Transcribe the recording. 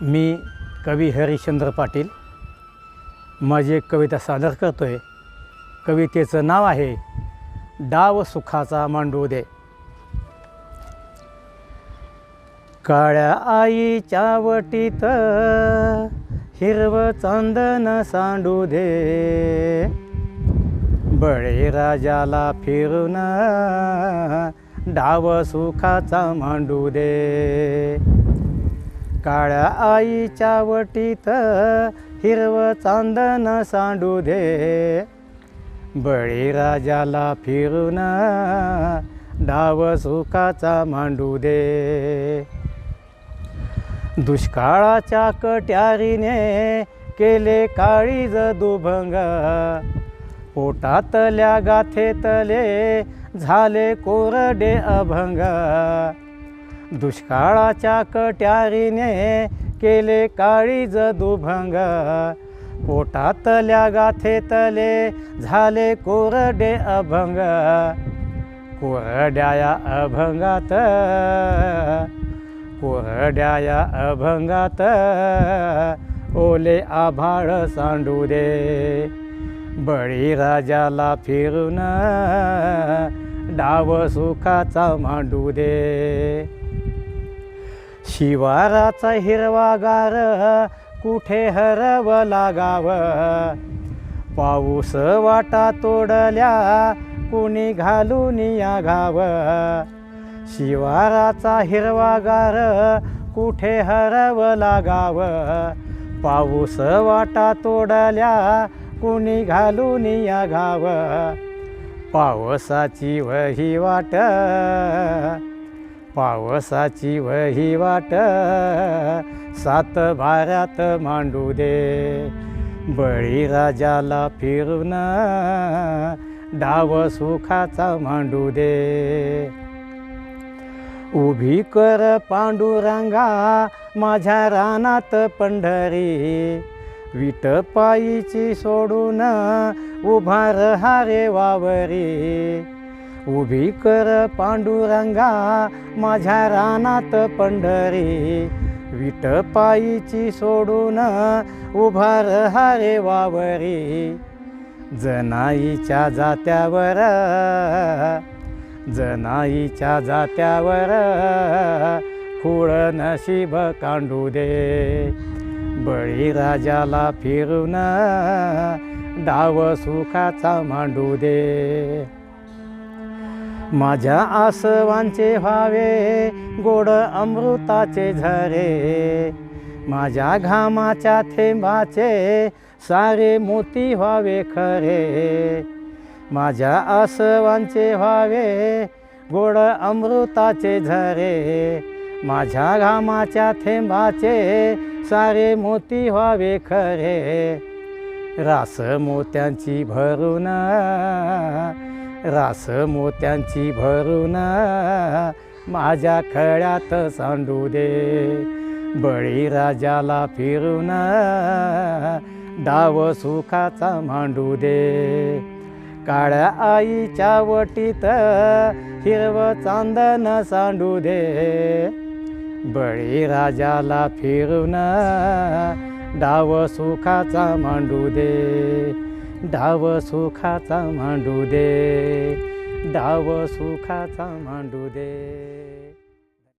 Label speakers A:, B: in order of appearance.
A: मी कवी हरिश्चंद्र पाटील. माझी एक कविता सादर करतो आहे कवितेचं नाव आहे डाव सुखाचा मांडू दे. काळ्या आईच्या वटीत हिरवं चांदन सांडू दे. बळे राजाला फिरून डाव सुखाचा मांडू दे. काळ्या आईच्या वटीत हिरवं चांदन सांडू दे. बळीराजाला फिरून डाव सुखाचा मांडू दे. दुष्काळाच्या कट्यारीने केले काळीज दुभंग. पोटातल्या गाथेतले झाले कोरडे अभंग. दुष्काळाच्या कट्यारीने केले काळीज दुभंग. पोटातल्या गाथेतले झाले कोरडे अभंग. कोरड्या या अभंगात कोरड्या या अभंगात ओले आभाळ सांडू दे. बळी राजाला फिरून डाव सुखाचा मांडू दे. शिवाराचा हिरवागार कुठे हरवला गाव? पाऊस वाटा तोडल्या कुणी घालून या गाव? शिवाराचा हिरवागार कुठे हरवला गाव? पाऊस वाटा तोडल्या कुणी घालून या गाव? पावसाची वही वाट पावसाची वही वाट सात भाऱ्यात मांडू दे. बळीराजाला फिरून डाव सुखाचा मांडू दे. उभी कर पांडुरंगा माझ्या रानात पंढरी. विट पायीची सोडून उभा रहारे वावरी. उभी कर पांडुरंगा माझ्या रानात पंढरी. विट पायीची सोडून उभार हारे वावरी. जनाईच्या जात्यावर जनाईच्या जात्यावर खुळ नशीब कांडू दे. बळी राजाला फिरून डाव सुखाचा मांडू दे. माझ्या आसवांचे व्हावे गोड अमृताचे झरे. माझ्या घामाच्या थेंबाचे सारे मोती व्हावे खरे. माझ्या आसवांचे व्हावे गोड अमृताचे झरे. माझ्या घामाच्या थेंबाचे सारे मोती व्हावे खरे. रास मोत्यांची भरून रास मोत्यांची भरून माझ्या खळ्यात सांडू दे. बळी राजाला फिरून डाव सुखाचा मांडू दे. काळ्या आईच्या वटीत हिरवं चांदन सांडू दे. बळी राजाला फिरून डाव सुखाचा मांडू दे. डाव सुखाचा मांडू दे डाव सुखाचा मांडू दे.